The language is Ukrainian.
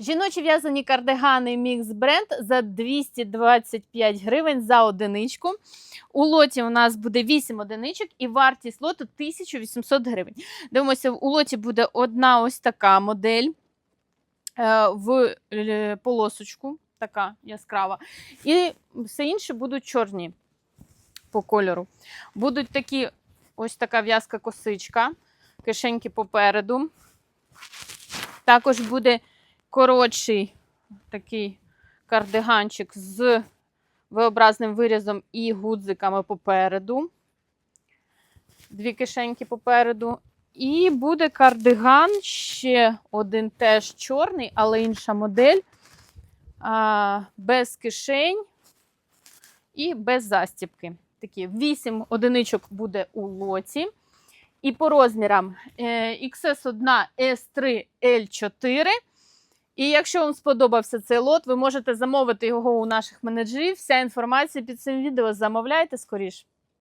Жіночі в'язані кардигани Мікс Бренд за 225 гривень за одиничку. У лоті у нас буде 8 одиничок і вартість лоту 1800 гривень. Дивимося, у лоті буде одна ось така модель е, в е, полосочку, така яскрава. І все інше будуть чорні по кольору. Будуть такі ось така в'язка косичка, кишеньки попереду. Також буде коротший такий кардиганчик з V-образним вирізом і гудзиками попереду. Дві кишеньки попереду. І буде кардиган ще один теж чорний, але інша модель. Без кишень і без застібки. Такі 8 одиничок буде у лоті. І по розмірам е, XS1, S3, L4. І якщо вам сподобався цей лот, ви можете замовити його у наших менеджерів. Вся інформація під цим відео замовляйте скоріш.